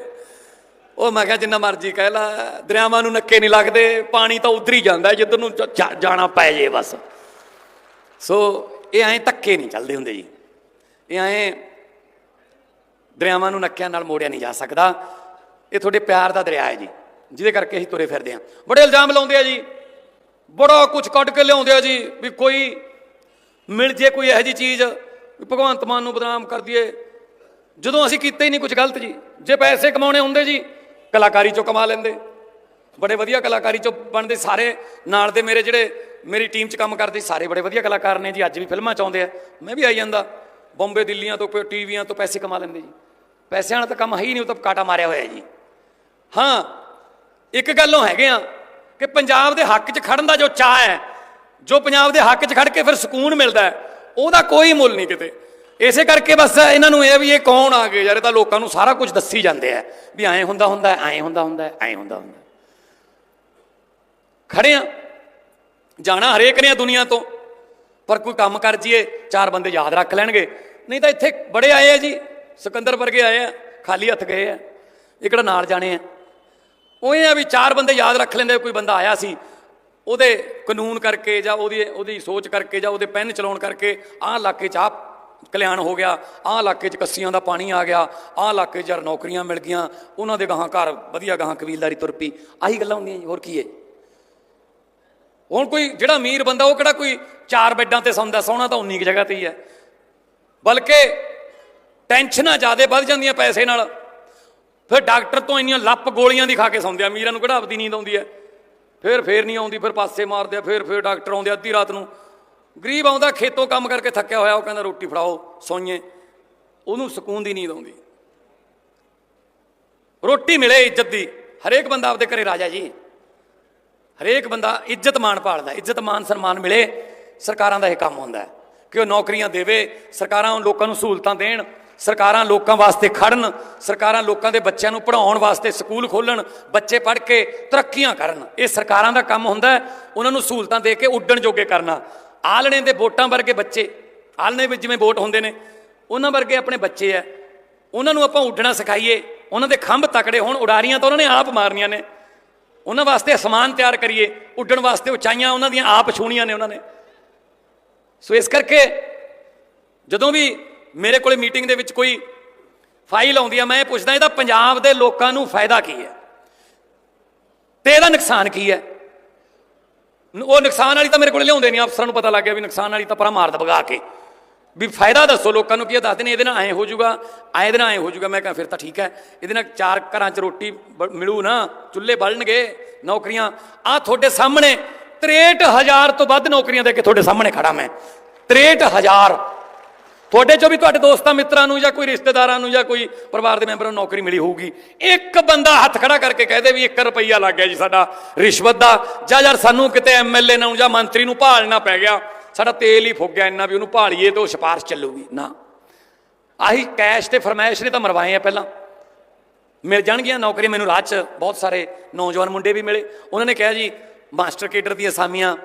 ਉਹ ਮੈਂ ਕਿਹਾ, ਜਿੰਨਾ ਮਰਜ਼ੀ ਕਹਿ ਲਾ, ਦਰਿਆਵਾਂ ਨੂੰ ਨੱਕੇ ਨਹੀਂ ਲੱਗਦੇ, ਪਾਣੀ ਤਾਂ ਉਧਰ ਹੀ ਜਾਂਦਾ, ਜਿੱਧਰ ਨੂੰ ਜਾਣਾ ਪੈ ਜੇ, ਬਸ। ਸੋ ਇਹ ਐਂ ਧੱਕੇ ਨਹੀਂ ਚੱਲਦੇ ਹੁੰਦੇ ਜੀ। ਇਹ ਐਂ ਦਰਿਆਵਾਂ ਨੂੰ ਨੱਕਿਆਂ ਨਾਲ ਮੋੜਿਆ ਨਹੀਂ ਜਾ ਸਕਦਾ। ਇਹ ਤੁਹਾਡੇ ਪਿਆਰ ਦਾ ਦਰਿਆ ਹੈ ਜੀ। ਜਿਹਦੇ ਕਰਕੇ ਅਸੀਂ ਤੁਰੇ ਫਿਰਦੇ ਹਾਂ। ਬੜੇ ਇਲਜ਼ਾਮ ਲਾਉਂਦੇ ਆ ਜੀ। ਬੜਾ ਕੁਝ ਕੱਢ ਕੇ ਲਿਆਉਂਦੇ ਆ ਜੀ ਵੀ ਕੋਈ ਮਿਲ ਜੇ ਕੋਈ ਇਹੋ ਜੀ ਚੀਜ਼, ਵੀ ਭਗਵੰਤ ਮਾਨ ਨੂੰ ਬਦਨਾਮ ਕਰ ਦਈਏ। ਜਦੋਂ ਅਸੀਂ ਕੀਤਾ ਹੀ ਨਹੀਂ ਕੁਝ ਗਲਤ ਜੀ। ਜੇ ਪੈਸੇ ਕਮਾਉਣੇ ਹੁੰਦੇ ਜੀ, ਕਲਾਕਾਰੀ ਚੋਂ ਕਮਾ ਲੈਂਦੇ। ਬੜੇ ਵਧੀਆ ਕਲਾਕਾਰੀ ਚੋਂ ਬਣਦੇ ਸਾਰੇ, ਨਾਲ ਦੇ ਮੇਰੇ ਜਿਹੜੇ ਮੇਰੀ ਟੀਮ 'ਚ ਕੰਮ ਕਰਦੇ ਸਾਰੇ ਬੜੇ ਵਧੀਆ ਕਲਾਕਾਰ ਨੇ ਜੀ। ਅੱਜ ਵੀ ਫਿਲਮਾਂ 'ਚ ਆਉਂਦੇ ਆ। ਮੈਂ ਵੀ ਆਈ ਜਾਂਦਾ। ਬੰਬੇ, ਦਿੱਲੀਆਂ ਤੋਂ ਕੋਈ ਟੀਵੀਆਂ ਤੋਂ ਪੈਸੇ ਕਮਾ ਲੈਂਦੇ ਜੀ। ਪੈਸਿਆਂ ਵਾਲਾ ਤਾਂ ਕੰਮ ਹੈ ਹੀ ਨਹੀਂ, ਉਹ ਤਾਂ ਕਾਟਾ ਮਾਰਿਆ ਹੋਇਆ ਜੀ। ਹਾਂ ਇੱਕ ਗੱਲੋਂ ਹੈਗੇ ਆ ਕਿ ਪੰਜਾਬ ਦੇ ਹੱਕ 'ਚ ਖੜਨ ਦਾ ਜੋ ਚਾਹ ਹੈ, ਜੋ ਪੰਜਾਬ ਦੇ ਹੱਕ 'ਚ ਖੜ ਕੇ ਫਿਰ ਸਕੂਨ ਮਿਲਦਾ ਹੈ, ਉਹਦਾ ਕੋਈ ਮੁੱਲ ਨਹੀਂ ਕਿਤੇ। ਇਸੇ ਕਰਕੇ ਬਸ ਇਹਨਾਂ ਨੂੰ ਇਹ ਆ ਵੀ ਇਹ ਕੌਣ ਆ ਗਏ ਯਾਰ, ਇਹ ਤਾਂ ਲੋਕਾਂ ਨੂੰ ਸਾਰਾ ਕੁਝ ਦੱਸੀ ਜਾਂਦੇ ਆ ਵੀ ਐਂ ਹੁੰਦਾ ਹੁੰਦਾ ਐਂ ਹੁੰਦਾ ਹੁੰਦਾ ਐਂ ਹੁੰਦਾ ਹੁੰਦਾ ਖੜੇ ਆ, ਜਾਣਾ ਹਰੇਕ ਨੇ ਆ ਦੁਨੀਆ ਤੋਂ, ਪਰ ਕੋਈ ਕੰਮ ਕਰ ਜੀਏ, ਚਾਰ ਬੰਦੇ ਯਾਦ ਰੱਖ ਲੈਣਗੇ। ਨਹੀਂ ਤਾਂ ਇੱਥੇ ਬੜੇ ਆਏ ਆ ਜੀ, ਸਿਕੰਦਰ ਵਰਗੇ ਆਏ ਆ, ਖਾਲੀ ਹੱਥ ਗਏ ਆ ਇਹ ਕਿਹੜਾ ਨਾਲ ਜਾਣੇ ਆ। ਉਹ ਇਹ ਆ ਵੀ ਚਾਰ ਬੰਦੇ ਯਾਦ ਰੱਖ ਲੈਂਦੇ ਕੋਈ ਬੰਦਾ ਆਇਆ ਸੀ। ਉਹਦੇ ਕਾਨੂੰਨ ਕਰਕੇ ਜਾਂ ਉਹਦੀ ਉਹਦੀ ਸੋਚ ਕਰਕੇ ਜਾਂ ਉਹਦੇ ਪੈਨ ਚਲਾਉਣ ਕਰਕੇ ਆਹ ਇਲਾਕੇ 'ਚ ਆਹ ਕਲਿਆਣ ਹੋ ਗਿਆ, ਆਹ ਇਲਾਕੇ 'ਚ ਕੱਸੀਆਂ ਦਾ ਪਾਣੀ ਆ ਗਿਆ, ਆਹ ਇਲਾਕੇ 'ਚ ਯਾਰ ਨੌਕਰੀਆਂ ਮਿਲ ਗਈਆਂ, ਉਹਨਾਂ ਦੇ ਗਾਹਾਂ ਘਰ ਵਧੀਆ ਗਾਹਾਂ ਕਬੀਲਦਾਰੀ ਤੁਰ ਪਈ। ਆਹੀ ਗੱਲਾਂ ਹੁੰਦੀਆਂ ਜੀ, ਹੋਰ ਕੀ ਹੈ? ਹੁਣ ਕੋਈ ਜਿਹੜਾ ਅਮੀਰ ਬੰਦਾ, ਉਹ ਕਿਹੜਾ ਕੋਈ ਚਾਰ ਬੈੱਡਾਂ ਤੇ ਸੌਂਦਾ ਸੋਹਣਾ ਤਾਂ ਉਨੀ ਕੁ ਜਗ੍ਹਾ ਤੇ ਹੀ ਹੈ। ਬਲਕਿ ਟੈਨਸ਼ਨਾਂ ਜ਼ਿਆਦਾ ਵੱਧ ਜਾਂਦੀਆਂ ਪੈਸੇ ਨਾਲ। ਫਿਰ ਡਾਕਟਰ ਤੋਂ ਇੰਨੀਆਂ ਲੱਪ ਗੋਲੀਆਂ ਦੀ ਖਾ ਕੇ ਸੌਂਦੇ ਆ। ਅਮੀਰਾਂ ਨੂੰ ਕਿਹੜਾ ਆਪਦੀ ਨੀਂਦ ਆਉਂਦੀ ਹੈ। ਫਿਰ ਫੇਰ ਨਹੀਂ ਆਉਂਦੀ, ਫਿਰ ਪਾਸੇ ਮਾਰਦੇ ਆ, ਫਿਰ ਫਿਰ ਡਾਕਟਰ ਆਉਂਦੇ ਆ ਅੱਧੀ ਰਾਤ ਨੂੰ। ਗਰੀਬ ਆਉਂਦਾ, ਖੇਤੋਂ ਕੰਮ ਕਰਕੇ ਥੱਕਿਆ ਹੋਇਆ, ਉਹ ਕਹਿੰਦਾ ਰੋਟੀ ਫੜਾਓ, ਸੌਈਏ। ਉਹਨੂੰ ਸਕੂਨ ਦੀ ਨੀਂਦ ਆਉਂਦੀ। ਰੋਟੀ ਮਿਲੇ ਇੱਜ਼ਤ ਦੀ। ਹਰੇਕ ਬੰਦਾ ਆਪਦੇ ਘਰੇ ਰਾਜਾ ਜੀ। ਹਰੇਕ ਬੰਦਾ ਇੱਜ਼ਤ ਮਾਣ ਪਾਲਦਾ ਇੱਜ਼ਤ ਮਾਨ ਸਨਮਾਨ ਮਿਲੇ, ਸਰਕਾਰਾਂ ਦਾ ਇਹ ਕੰਮ ਹੁੰਦਾ ਕਿ ਉਹ ਨੌਕਰੀਆਂ ਦੇਵੇ, ਸਰਕਾਰਾਂ ਲੋਕਾਂ ਨੂੰ ਸਹੂਲਤਾਂ ਦੇਣ ਸਰਕਾਰਾਂ ਲੋਕਾਂ ਵਾਸਤੇ ਖੜਨ, ਸਰਕਾਰਾਂ ਲੋਕਾਂ ਦੇ ਬੱਚਿਆਂ ਨੂੰ ਪੜ੍ਹਾਉਣ ਵਾਸਤੇ ਸਕੂਲ ਖੋਲਣ ਬੱਚੇ ਪੜ੍ਹ ਕੇ ਤਰੱਕੀਆਂ ਕਰਨ। ਇਹ ਸਰਕਾਰਾਂ ਦਾ ਕੰਮ ਹੁੰਦਾ ਉਹਨਾਂ ਨੂੰ ਸਹੂਲਤਾਂ ਦੇ ਕੇ ਉੱਡਣ ਜੋਗੇ ਕਰਨਾ। ਆਲਣੇ ਦੇ ਵੋਟਾਂ ਵਰਗੇ ਬੱਚੇ, ਆਲਣੇ ਵਿੱਚ ਜਿਵੇਂ ਵੋਟ ਹੁੰਦੇ ਨੇ, ਉਹਨਾਂ ਵਰਗੇ ਆਪਣੇ ਬੱਚੇ ਆ ਉਹਨਾਂ ਨੂੰ ਆਪਾਂ ਉੱਡਣਾ ਸਿਖਾਈਏ। ਉਹਨਾਂ ਦੇ ਖੰਭ ਤਕੜੇ ਹੋਣ, ਉਡਾਰੀਆਂ ਤਾਂ ਉਹਨਾਂ ਨੇ ਆਪ ਮਾਰਨੀਆਂ ਨੇ। ਉਹਨਾਂ ਵਾਸਤੇ ਅਸਮਾਨ ਤਿਆਰ ਕਰੀਏ। ਉੱਡਣ ਵਾਸਤੇ ਉਚਾਈਆਂ ਉਹਨਾਂ ਦੀਆਂ ਆਪ ਛੂਣੀਆਂ ਨੇ ਉਹਨਾਂ ਨੇ। ਸੋ ਇਸ ਕਰਕੇ ਜਦੋਂ ਵੀ ਮੇਰੇ ਕੋਲੇ ਮੀਟਿੰਗ ਦੇ ਵਿੱਚ ਕੋਈ ਫਾਈਲ ਆਉਂਦੀ ਆ, ਮੈਂ ਇਹ ਪੁੱਛਦਾ ਇਹਦਾ ਪੰਜਾਬ ਦੇ ਲੋਕਾਂ ਨੂੰ ਫਾਇਦਾ ਕੀ ਹੈ? ਤੇ ਇਹਦਾ ਨੁਕਸਾਨ ਕੀ ਹੈ? ਉਹ ਨੁਕਸਾਨ ਵਾਲੀ ਤਾਂ ਮੇਰੇ ਕੋਲ ਲਿਆਉਂਦੇ ਨਹੀਂ, ਅਫਸਰਾਂ ਨੂੰ ਪਤਾ ਲੱਗ ਗਿਆ ਵੀ ਨੁਕਸਾਨ ਵਾਲੀ ਤਾਂ ਪਰਾਂ ਮਾਰ ਦਬਗਾ ਕੇ। ਵੀ ਫਾਇਦਾ ਦੱਸੋ ਲੋਕਾਂ ਨੂੰ ਕੀ ਇਹ ਦੱਸਦੇ ਨੇ ਇਹਦੇ ਨਾਲ ਐਂ ਹੋ ਜਾਊਗਾ, ਐਂ ਇਹਦੇ ਨਾਲ ਐਂ ਹੋ ਜਾਊਗਾ। ਮੈਂ ਕਿਹਾ, ਫਿਰ ਤਾਂ ਠੀਕ ਹੈ। ਇਹਦੇ ਨਾਲ ਚਾਰ ਘਰਾਂ 'ਚ ਰੋਟੀ ਬ- ਮਿਲੂ ਨਾ, ਚੁੱਲ੍ਹੇ ਬਲਣਗੇ, ਨੌਕਰੀਆਂ। ਆ ਤੁਹਾਡੇ ਸਾਹਮਣੇ 63000 ਤੋਂ ਵੱਧ ਨੌਕਰੀਆਂ ਦੇ ਕੇ ਤੁਹਾਡੇ ਸਾਹਮਣੇ ਖੜਾ ਮੈਂ। 63000 ਤੁਹਾਡੇ ਚੋਂ ਵੀ ਤੁਹਾਡੇ ਦੋਸਤਾਂ ਮਿੱਤਰਾਂ ਨੂੰ ਜਾਂ ਕੋਈ ਰਿਸ਼ਤੇਦਾਰਾਂ ਨੂੰ ਜਾਂ ਕੋਈ ਪਰਿਵਾਰ ਦੇ ਮੈਂਬਰਾਂ ਨੂੰ ਨੌਕਰੀ ਮਿਲੀ ਹੋਊਗੀ। ਇੱਕ ਬੰਦਾ ਹੱਥ ਖੜਾ ਕਰਕੇ ਕਹਦੇ ਵੀ 1 ਰੁਪਈਆ ਲੱਗ ਗਿਆ ਜੀ ਸਾਡਾ ਰਿਸ਼ਵਤ ਦਾ। ਜਾਂ ਯਾਰ ਸਾਨੂੰ ਕਿਤੇ ਐਮਐਲਏ ਨੂੰ ਜਾਂ ਮੰਤਰੀ ਨੂੰ ਭਾਲਣਾ ਪੈ ਗਿਆ, ਸਾਡਾ ਤੇਲ ਹੀ ਫੁੱਕ ਗਿਆ ਇੰਨਾ ਵੀ ਉਹਨੂੰ ਭਾਲੀਏ ਤੇ ਉਹ ਸਿਫਾਰਿਸ਼ ਚੱਲੂਗੀ। ਨਾ। ਆਹੀ ਕੈਸ਼ ਤੇ ਫਰਮਾਇਸ਼ ਨੇ ਤਾਂ ਮਰਵਾਏ ਆ ਪਹਿਲਾਂ। ਮਿਲ ਜਾਣਗੀਆਂ ਨੌਕਰੀ, ਮੈਨੂੰ ਰਾਹ 'ਚ ਬਹੁਤ ਸਾਰੇ ਨੌਜਵਾਨ ਮੁੰਡੇ ਵੀ ਮਿਲੇ। ਉਹਨਾਂ ਨੇ ਕਿਹਾ ਜੀ, ਮਾਸਟਰ ਕੇਡਰ ਦੀਆਂ ਅਸਾਮੀਆਂ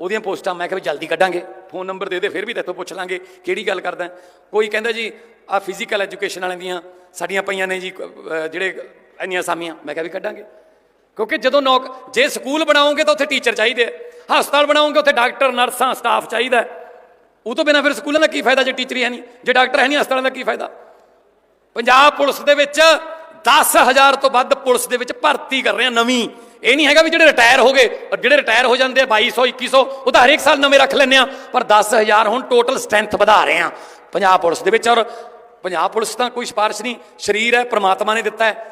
ਉਹਦੀਆਂ ਪੋਸਟਾਂ ਮੈਂ ਕਿਹਾ ਵੀ ਜਲਦੀ ਕੱਢਾਂਗੇ ਫੋਨ ਨੰਬਰ ਦੇ ਦੇ, ਫਿਰ ਵੀ ਤੇਥੋਂ ਪੁੱਛ ਲਾਂਗੇ ਕਿਹੜੀ ਗੱਲ ਕਰਦਾ ਕੋਈ ਕਹਿੰਦਾ ਜੀ ਆ ਫਿਜ਼ੀਕਲ ਐਜੂਕੇਸ਼ਨ ਵਾਲਿਆਂ ਦੀਆਂ ਸਾਡੀਆਂ ਪਈਆਂ ਨੇ ਜੀ ਜਿਹੜੇ ਇੰਨੀਆਂ ਅਸਾਮੀਆਂ ਮੈਂ ਕਿਹਾ ਵੀ ਕੱਢਾਂਗੇ। ਕਿਉਂਕਿ ਜਦੋਂ ਨੌਕ, ਜੇ ਸਕੂਲ ਬਣਾਓਗੇ ਤਾਂ ਉੱਥੇ ਟੀਚਰ ਚਾਹੀਦੇ ਆ, ਹਸਪਤਾਲ ਬਣਾਓਗੇ ਉੱਥੇ ਡਾਕਟਰ, ਨਰਸਾਂ ਸਟਾਫ ਚਾਹੀਦਾ ਉਹ ਤੋਂ ਬਿਨਾਂ ਫਿਰ ਸਕੂਲਾਂ ਦਾ ਕੀ ਫਾਇਦਾ ਜੇ ਟੀਚਰ ਹੀ ਹੈ ਨਹੀਂ? ਜੇ ਡਾਕਟਰ ਹੈ ਨਹੀਂ, ਹਸਪਤਾਲਾਂ ਦਾ ਕੀ ਫਾਇਦਾ? ਪੰਜਾਬ ਪੁਲਿਸ ਦੇ ਵਿੱਚ 10000 ਤੋਂ ਵੱਧ ਪੁਲਿਸ ਦੇ ਵਿੱਚ ਭਰਤੀ ਕਰ ਰਹੇ ਆ ਨਵੀਂ ਇਹ ਨਹੀਂ ਹੈਗਾ ਵੀ ਜਿਹੜੇ ਰਿਟਾਇਰ ਹੋ ਗਏ, ਔਰ ਜਿਹੜੇ ਰਿਟਾਇਰ ਹੋ ਜਾਂਦੇ ਆ 2200 2100 ਉਹ ਤਾਂ ਹਰੇਕ ਸਾਲ ਨਵੇਂ ਰੱਖ ਲੈਂਦੇ ਆ, ਪਰ 10000 ਹੁਣ ਟੋਟਲ ਸਟਰੈਂਥ ਵਧਾ ਰਹੇ ਆ। ਪੰਜਾਬ ਪੁਲਿਸ ਦੇ ਵਿੱਚ, ਔਰ ਪੰਜਾਬ ਪੁਲਿਸ ਤਾਂ ਕੋਈ ਸਿਫਾਰਿਸ਼ ਨਹੀਂ, ਸਰੀਰ ਹੈ, ਪ੍ਰਮਾਤਮਾ ਨੇ ਦਿੱਤਾ ਹੈ।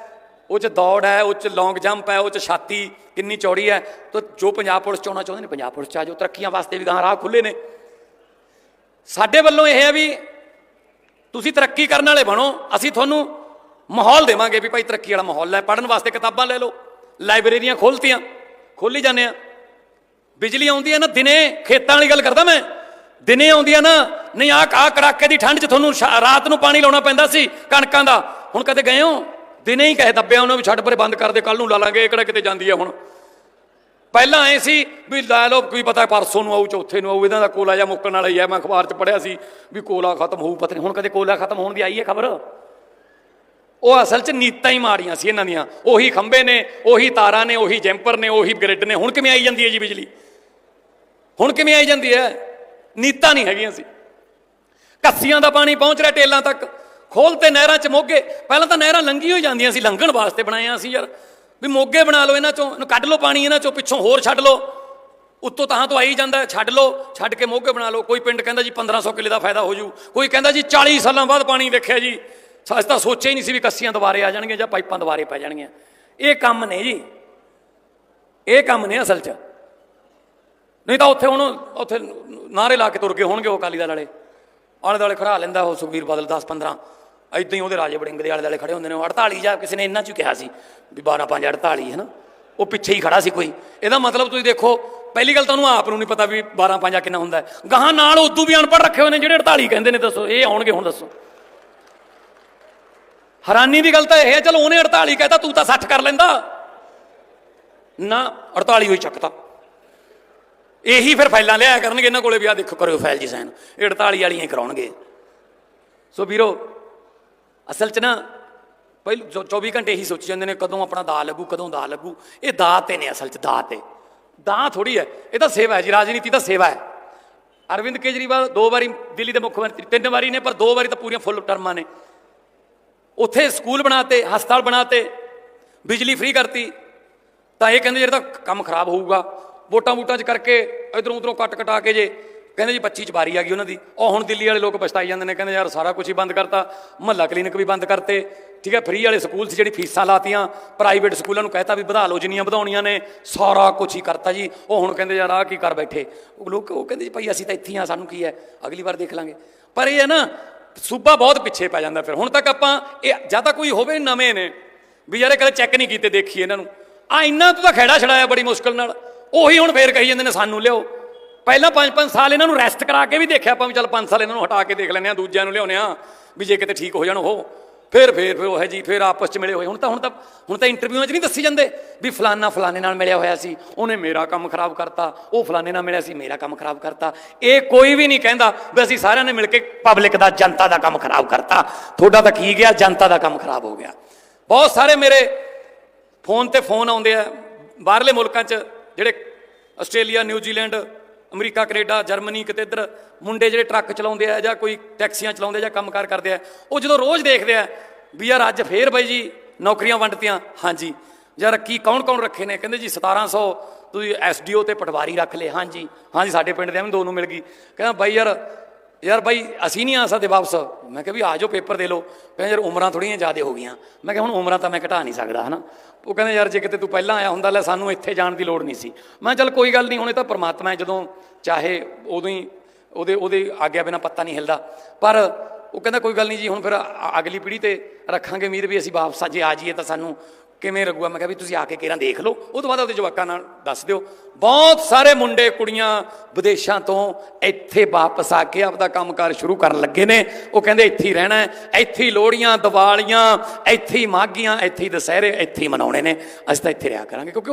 ਉਹ ਚ ਦੌੜ ਹੈ, ਉਹ ਚ ਲੌਂਗ ਜੰਪ ਹੈ, ਉਹ ਚ ਛਾਤੀ ਕਿੰਨੀ ਚੌੜੀ ਹੈ, ਤਾਂ ਜੋ ਪੰਜਾਬ ਪੁਲਿਸ ਚ ਚਾਹੁੰਦੇ ਨੇ, ਪੰਜਾਬ ਪੁਲਿਸ ਚ ਆ ਜਾਓ, ਤਰੱਕੀਆਂ ਵਾਸਤੇ ਵੀ ਗਾਂ ਰਾਹ ਖੁੱਲੇ ਨੇ। ਸਾਡੇ ਵੱਲੋਂ ਇਹ ਹੈ ਵੀ ਤੁਸੀਂ ਤਰੱਕੀ ਕਰਨ ਵਾਲੇ ਬਣੋ, ਅਸੀਂ ਤੁਹਾਨੂੰ ਮਾਹੌਲ ਦੇਵਾਂਗੇ ਵੀ ਭਾਈ ਤਰੱਕੀ ਵਾਲਾ ਮਾਹੌਲ ਹੈ ਪੜਨ ਵਾਸਤੇ ਕਿਤਾਬਾਂ ਲੈ ਲਓ। ਲਾਇਬ੍ਰੇਰੀਆਂ ਖੋਲਤੀਆਂ, ਖੋਲੀ ਜਾਂਦੇ ਆ। ਬਿਜਲੀ ਆਉਂਦੀ ਹੈ ਨਾ ਦਿਨੇ, ਖੇਤਾਂ ਵਾਲੀ ਗੱਲ ਕਰਦਾ ਮੈਂ। ਦਿਨੇ ਆਉਂਦੀ ਹੈ ਨਾ, ਨਹੀਂ ਆਹ ਆ ਕੜਾਕੇ ਦੀ ਠੰਡ 'ਚ ਤੁਹਾਨੂੰ ਰਾਤ ਨੂੰ ਪਾਣੀ ਲਾਉਣਾ ਪੈਂਦਾ ਸੀ ਕਣਕਾਂ ਦਾ। ਹੁਣ ਕਦੇ ਗਏ ਹੋ? ਦਿਨੇ ਹੀ ਕਹੇ ਦੱਬਿਆ ਉਹਨਾਂ ਵੀ ਛੱਡ ਪਰੇ ਬੰਦ ਕਰ ਦੇ ਕੱਲ ਨੂੰ ਲਾ ਲਾਂਗੇ, ਇਹ ਕਿਹੜਾ ਕਿਤੇ ਜਾਂਦੀ ਹੈ ਹੁਣ। ਪਹਿਲਾਂ ਐ ਸੀ ਵੀ ਲੈ ਲਓ, ਕੋਈ ਪਤਾ ਪਰਸੋਂ ਨੂੰ ਆਊ, ਚੌਥੇ ਨੂੰ ਆਊ, ਇਹਨਾਂ ਦਾ ਕੋਲਾ ਜਾਂ ਮੁੱਕਣ ਵਾਲਾ ਹੀ ਹੈ ਮੈਂ ਅਖਬਾਰ 'ਚ ਪੜਿਆ ਸੀ ਵੀ ਕੋਲਾ ਖਤਮ ਹੋਊ, ਪਤਾ ਨਹੀਂ ਹੁਣ ਕਦੇ ਕੋਲਾ ਖਤਮ ਹੋਣ ਦੀ ਆਈ ਹੈ ਖਬਰ? ਉਹ ਅਸਲ 'ਚ ਨੀਤਾਂ ਹੀ ਮਾਰੀਆਂ ਸੀ ਇਹਨਾਂ ਦੀਆਂ। ਉਹੀ ਖੰਭੇ ਨੇ, ਉਹੀ ਤਾਰਾਂ ਨੇ, ਉਹੀ ਜੈਂਪਰ ਨੇ, ਉਹੀ ਗ੍ਰਿਡ ਨੇ। ਹੁਣ ਕਿਵੇਂ ਆਈ ਜਾਂਦੀ ਹੈ ਜੀ ਬਿਜਲੀ? ਹੁਣ ਕਿਵੇਂ ਆਈ ਜਾਂਦੀ ਹੈ? ਨੀਤਾਂ ਨਹੀਂ ਹੈਗੀਆਂ ਸੀ। ਕੱਸੀਆਂ ਦਾ ਪਾਣੀ ਪਹੁੰਚ ਰਿਹਾ ਟੇਲਾਂ ਤੱਕ। ਖੋਲ ਤੇ ਨਹਿਰਾਂ 'ਚ ਮੋਗੇ। ਪਹਿਲਾਂ ਤਾਂ ਨਹਿਰਾਂ ਲੰਗੀ ਹੋਈ ਜਾਂਦੀਆਂ ਸੀ, ਲੰਘਣ ਵਾਸਤੇ ਬਣਾਇਆ ਸੀ ਯਾਰ। ਵੀ ਮੋਗੇ ਬਣਾ ਲਓ, ਇਹਨਾਂ 'ਚੋਂ, ਇਹਨੂੰ ਕੱਢ ਲਓ ਪਾਣੀ, ਇਹਨਾਂ 'ਚੋਂ ਪਿੱਛੋਂ ਹੋਰ ਛੱਡ ਲਓ। ਉੱਤੋਂ ਤਾਂ ਤੋਂ ਆਈ ਜਾਂਦਾ ਛੱਡ ਲਓ, ਛੱਡ ਕੇ ਮੋਗੇ ਬਣਾ ਲਓ। ਕੋਈ ਪਿੰਡ ਕਹਿੰਦਾ ਜੀ 1500 ਕਿੱਲੇ ਦਾ ਫਾਇਦਾ ਹੋ ਜੂ। ਕੋਈ ਕਹਿੰਦਾ ਜੀ 40 ਸਾਲਾਂ ਬਾਅਦ ਪਾਣੀ ਦੇਖਿਆ ਜੀ। ਸੱਚ ਤਾਂ ਸੋਚਿਆ ਹੀ ਨਹੀਂ ਸੀ ਵੀ ਕੱਸੀਆਂ ਦੁਬਾਰੇ ਆ ਜਾਣਗੀਆਂ ਜਾਂ ਪਾਈਪਾਂ ਦੁਬਾਰੇ ਪੈ ਜਾਣਗੀਆਂ। ਇਹ ਕੰਮ ਨੇ ਜੀ। ਇਹ ਕੰਮ ਨੇ ਅਸਲ 'ਚ। ਨਹੀਂ ਤਾਂ ਉੱਥੇ ਹੁਣ ਉੱਥੇ ਨਾਰੇ ਲਾ ਕੇ ਤੁਰ ਗਏ ਹੋਣਗੇ ਉਹ ਅਕਾਲੀ ਦਲ ਵਾਲੇ। ਆਲੇ ਦੁਆਲੇ ਖੜਾ ਲੈਂਦਾ ਉਹ ਸੁਖਬੀਰ ਬਾਦਲ 10 15 ਐਦਾਂ ਹੀ ਉਹਦੇ ਰਾਜੇ ਬੜਿੰਗ ਦੇ ਆਲੇ ਦੁਆਲੇ ਖੜੇ ਹੁੰਦੇ ਨੇ। ਉਹ 48 ਜਾਂ ਕਿਸੇ ਨੇ ਇਹਨਾਂ ਚ ਹੀ ਕਿਹਾ ਸੀ ਵੀ 12 5 48 ਹੈ ਨਾ ਉਹ ਪਿੱਛੇ ਹੀ ਖੜਾ ਸੀ ਕੋਈ। ਇਹਦਾ ਮਤਲਬ ਤੁਸੀਂ ਦੇਖੋ, ਪਹਿਲੀ ਗੱਲ ਤਾਂ ਉਹਨੂੰ ਆਪ ਨੂੰ ਨਹੀਂ ਪਤਾ ਵੀ 12 5 ਕਿੰਨਾ ਹੁੰਦਾ। ਗਾਹਾਂ ਨਾਲ ਉਦੋਂ ਵੀ ਅਨਪੜ੍ਹ ਰੱਖੇ ਹੋਏ ਨੇ ਜਿਹੜੇ 48 ਕਹਿੰਦੇ ਨੇ, ਦੱਸੋ। ਇਹ ਆਉਣਗੇ ਹੁਣ ਦੱਸੋ। ਹੈਰਾਨੀ ਦੀ ਗੱਲ ਤਾਂ ਇਹ ਹੈ, ਚਲੋ ਉਹਨੇ 48 ਕਹਿਤਾ, ਤੂੰ ਤਾਂ 60 ਕਰ ਲੈਂਦਾ। ਨਾ 48 ਹੋਈ ਚੱਕਤਾ। ਇਹੀ ਫਿਰ ਫਾਈਲਾਂ ਲਿਆਇਆ ਕਰਨਗੇ, ਇਹਨਾਂ ਕੋਲੇ ਵੀ ਆ ਦੇਖੋ, ਕਰਿਓ ਫਾਈਲ ਜੀ ਸਾਈਨ ਇਹ 48 ਵਾਲੀਆਂ ਹੀ ਕਰਾਉਣਗੇ। ਸੋ ਵੀਰੋ, ਅਸਲ 'ਚ ਨਾ, ਪਹਿਲ 24 ਘੰਟੇ ਇਹੀ ਸੋਚੀ ਜਾਂਦੇ ਨੇ, ਕਦੋਂ ਆਪਣਾ ਦਾ ਲੱਗੂ, ਕਦੋਂ ਦਾ ਲੱਗੂ। ਇਹ ਦਾ ਤੇ ਨੇ ਅਸਲ 'ਚ ਦਾ ਤੇ। ਦਾ ਥੋੜੀ ਹੈ, ਇਹ ਤਾਂ ਸੇਵਾ ਹੈ ਜੀ, ਰਾਜਨੀਤੀ ਤਾਂ ਸੇਵਾ ਹੈ। ਅਰਵਿੰਦ ਕੇਜਰੀਵਾਲ ਦੋ ਵਾਰੀ ਦਿੱਲੀ ਦੇ ਮੁੱਖ ਮੰਤਰੀ, ਤਿੰਨ ਵਾਰੀ ਨੇ, ਪਰ ਦੋ ਵਾਰੀ ਤਾਂ ਪੂਰੀਆਂ ਫੁੱਲ ਟਰਮਾਂ ਨੇ। ਉੱਥੇ ਸਕੂਲ ਬਣਾਤੇ, ਹਸਪਤਾਲ ਬਣਾਤੇ, ਬਿਜਲੀ ਫ੍ਰੀ ਕਰਤੀ। ਤਾਂ ਇਹ ਕਹਿੰਦੇ, ਜਿਹੜਾ ਤਾਂ ਕੰਮ ਖਰਾਬ ਹੋਊਗਾ, ਵੋਟਾਂ ਵੋਟਾਂ 'ਚ ਕਰਕੇ ਇਧਰੋਂ ਉਧਰੋਂ ਕੱਟ ਕਟਾ ਕੇ ਜੇ ਕਹਿੰਦੇ ਜੀ 25 ਚ ਵਾਰੀ ਆ ਗਈ ਉਹਨਾਂ ਦੀ। ਉਹ ਹੁਣ ਦਿੱਲੀ ਵਾਲੇ ਲੋਕ ਪਛਤਾਈ ਜਾਂਦੇ ਨੇ, ਕਹਿੰਦੇ, ਯਾਰ ਸਾਰਾ ਕੁਝ ਹੀ ਬੰਦ ਕਰਤਾ, ਮਹੱਲਾ ਕਲੀਨਿਕ ਵੀ ਬੰਦ ਕਰਤੇ, ਠੀਕ ਹੈ ਫ੍ਰੀ ਵਾਲੇ ਸਕੂਲ ਸੀ ਜਿਹੜੀ ਫੀਸਾਂ ਲਾਤੀਆਂ ਪ੍ਰਾਈਵੇਟ ਸਕੂਲਾਂ ਨੂੰ ਕਹਿਤਾ ਵੀ ਵਧਾ ਲਓ, ਜਿੰਨੀਆਂ ਵਧਾਉਣੀਆਂ ਨੇ, ਸਾਰਾ ਕੁਝ ਹੀ ਕਰਤਾ ਜੀ। ਉਹ ਹੁਣ ਕਹਿੰਦੇ, ਯਾਰ ਆਹ ਕੀ ਕਰ ਬੈਠੇ? ਉਹ ਲੋਕ, ਉਹ ਕਹਿੰਦੇ ਜੀ, ਭਾਈ ਅਸੀਂ ਤਾਂ ਇੱਥੇ ਹੀ ਆ, ਸਾਨੂੰ ਕੀ ਹੈ? ਅਗਲੀ ਵਾਰ ਦੇਖ ਲਾਂਗੇ। ਪਰ ਇਹ ਹੈ ਨਾ ਸੂਬਾ ਬਹੁਤ ਪਿੱਛੇ ਪੈ ਜਾਂਦਾ ਫਿਰ। ਹੁਣ ਤੱਕ ਆਪਾਂ ਇਹ ਜਾਂ ਤਾਂ ਕੋਈ ਹੋਵੇ ਨਵੇਂ ਨੇ, ਵੀ ਯਾਰ ਕਦੇ ਚੈੱਕ ਨਹੀਂ ਕੀਤੇ, ਦੇਖੀ ਇਹਨਾਂ ਨੂੰ। ਆ ਇੰਨਾ ਤੋਂ ਤਾਂ ਖੈੜਾ ਛੜਾਇਆ ਬੜੀ ਮੁਸ਼ਕਲ ਨਾਲ। ਉਹੀ ਹੁਣ ਫੇਰ ਕਹੀ ਜਾਂਦੇ ਨੇ, ਸਾਨੂੰ ਲਿਓ ਪਹਿਲਾਂ 5-5 ਸਾਲ ਇਹਨਾਂ ਨੂੰ ਰੈਸਟ ਕਰਾ ਕੇ ਵੀ ਦੇਖਿਆ ਆਪਾਂ ਵੀ ਚੱਲ 5 ਸਾਲ ਇਹਨਾਂ ਨੂੰ ਹਟਾ ਕੇ ਦੇਖ ਲੈਂਦੇ ਆ ਦੂਜਿਆਂ ਨੂੰ ਲਿਆਉਨੇ ਆ ਵੀ ਜੇ ਕਿਤੇ ਠੀਕ ਹੋ ਜਾਣ ਉਹ। ਫਿਰ ਫਿਰ ਫਿਰ ਉਹ ਹੈ ਜੀ, ਫਿਰ ਆਪਸ ਚ ਮਿਲੇ ਹੋਏ। ਹੁਣ ਤਾਂ ਹੁਣ ਤਾਂ ਹੁਣ ਤਾਂ ਇੰਟਰਵਿਊਆਂ 'ਚ ਨਹੀਂ ਦੱਸੀ ਜਾਂਦੇ ਵੀ ਫਲਾਨਾ ਫਲਾਣੇ ਨਾਲ ਮਿਲਿਆ ਹੋਇਆ ਸੀ। ਉਹਨੇ ਮੇਰਾ ਕੰਮ ਖਰਾਬ ਕਰਤਾ, ਉਹ ਫਲਾਣੇ ਨਾਲ ਮਿਲਿਆ ਸੀ, ਮੇਰਾ ਕੰਮ ਖਰਾਬ ਕਰਤਾ। ਇਹ ਕੋਈ ਵੀ ਨਹੀਂ ਕਹਿੰਦਾ ਵੀ ਅਸੀਂ ਸਾਰਿਆਂ ਨੇ ਮਿਲ ਕੇ ਪਬਲਿਕ ਦਾ, ਜਨਤਾ ਦਾ ਕੰਮ ਖਰਾਬ ਕਰਤਾ। ਤੁਹਾਡਾ ਤਾਂ ਕੀ ਗਿਆ? ਜਨਤਾ ਦਾ ਕੰਮ ਖਰਾਬ ਹੋ ਗਿਆ। ਬਹੁਤ ਸਾਰੇ ਮੇਰੇ ਫੋਨ ਤੇ ਫੋਨ ਆਉਂਦੇ ਆ। ਬਾਹਰਲੇ ਮੁਲਕਾਂ 'ਚ ਜਿਹੜੇ Australia New Zealand America, Canada, Germany, ਕਿਤੇ ਇੱਧਰ ਮੁੰਡੇ ਜਿਹੜੇ ਟਰੱਕ ਚਲਾਉਂਦੇ ਆ ਜਾਂ ਕੋਈ ਟੈਕਸੀਆਂ ਚਲਾਉਂਦੇ ਜਾਂ ਕੰਮਕਾਰ ਕਰਦੇ ਆ, ਉਹ ਜਦੋਂ ਰੋਜ਼ ਦੇਖਦੇ ਆ ਵੀ ਯਾਰ ਅੱਜ ਫੇਰ ਬਾਈ ਜੀ ਨੌਕਰੀਆਂ ਵੰਡਤੀਆਂ। ਹਾਂਜੀ। ਯਾਰ ਕੀ ਕੌਣ ਕੌਣ ਰੱਖੇ ਨੇ? ਕਹਿੰਦੇ ਜੀ 1700 ਤੁਸੀਂ ਐਸਡੀਓ ਤੇ ਪਟਵਾਰੀ ਰੱਖ ਲਏ। ਹਾਂਜੀ। ਹਾਂਜੀ, ਸਾਡੇ ਪਿੰਡ ਦੇ ਐਵੇਂ ਦੋ ਨੂੰ ਮਿਲ ਗਈ। ਕਹਿੰਦਾ ਬਾਈ ਯਾਰ ਯਾਰ ਬਾਈ, ਅਸੀਂ ਨਹੀਂ ਆ ਸਕਦੇ ਵਾਪਸ। ਮੈਂ ਕਿਹਾ ਵੀ ਆ ਜਾਓ, ਪੇਪਰ ਦੇ ਲਓ। ਕਹਿੰਦੇ ਯਾਰ ਉਮਰਾਂ ਥੋੜੀਆਂ ਜ਼ਿਆਦਾ ਹੋ ਗਈਆਂ। ਮੈਂ ਕਿਹਾ ਹੁਣ ਉਮਰਾਂ ਤਾਂ ਮੈਂ ਘਟਾ ਨਹੀਂ ਸਕਦਾ, ਹਨਾ? ਉਹ ਕਹਿੰਦੇ ਯਾਰ ਜੇ ਕਿਤੇ ਤੂੰ ਪਹਿਲਾਂ ਆਇਆ ਹੁੰਦਾ, ਲੈ ਸਾਨੂੰ ਇੱਥੇ ਜਾਣ ਦੀ ਲੋੜ ਨਹੀਂ ਸੀ। ਮੈਂ ਕਿਹਾ ਚੱਲ ਕੋਈ ਗੱਲ ਨਹੀਂ, ਹੁਣ ਇਹ ਤਾਂ ਪਰਮਾਤਮਾ ਹੈ, ਜਦੋਂ ਚਾਹੇ ਉਦੋਂ ਹੀ ਉਹਦੇ ਉਹਦੇ ਆਗਿਆ ਬਿਨਾ ਪੱਤਾ ਨਹੀਂ ਹਿਲਦਾ। ਪਰ ਉਹ ਕਹਿੰਦਾ ਕੋਈ ਗੱਲ ਨਹੀਂ ਜੀ, ਹੁਣ ਫਿਰ ਅਗਲੀ ਪੀੜ੍ਹੀ ਤੇ ਰੱਖਾਂਗੇ ਉਮੀਦ ਵੀ, ਅਸੀਂ ਵਾਪਸ ਜੇ ਆ ਜਾਈਏ ਤਾਂ ਸਾਨੂੰ ਕਿਵੇਂ ਲੱਗੂਗਾ ਮੈਂ ਕਿਹਾ ਵੀ ਤੁਸੀਂ ਆ ਕੇ ਕਿਹੜਾ ਦੇਖ ਲਓ। ਉਹ ਤੋਂ ਬਾਅਦ ਉਹਦੇ ਜਵਾਕਾਂ ਨਾਲ ਦੱਸ ਦਿਓ। ਬਹੁਤ ਸਾਰੇ ਮੁੰਡੇ ਕੁੜੀਆਂ ਵਿਦੇਸ਼ਾਂ ਤੋਂ ਇੱਥੇ ਵਾਪਸ ਆ ਕੇ ਆਪਦਾ ਕੰਮਕਾਰ ਸ਼ੁਰੂ ਕਰਨ ਲੱਗੇ ਨੇ। ਉਹ ਕਹਿੰਦੇ ਇੱਥੇ ਹੀ ਰਹਿਣਾ ਇੱਥੇ ਹੀ ਲੋਹੜੀਆਂ, ਦੀਵਾਲੀਆਂ, ਇੱਥੇ ਹੀ ਮਾਘੀਆਂ, ਇੱਥੇ ਹੀ ਦੁਸਹਿਰੇ, ਇੱਥੇ ਹੀ ਮਨਾਉਣੇ ਨੇ। ਅਸੀਂ ਤਾਂ ਇੱਥੇ ਰਿਹਾ ਕਰਾਂਗੇ। ਕਿਉਂਕਿ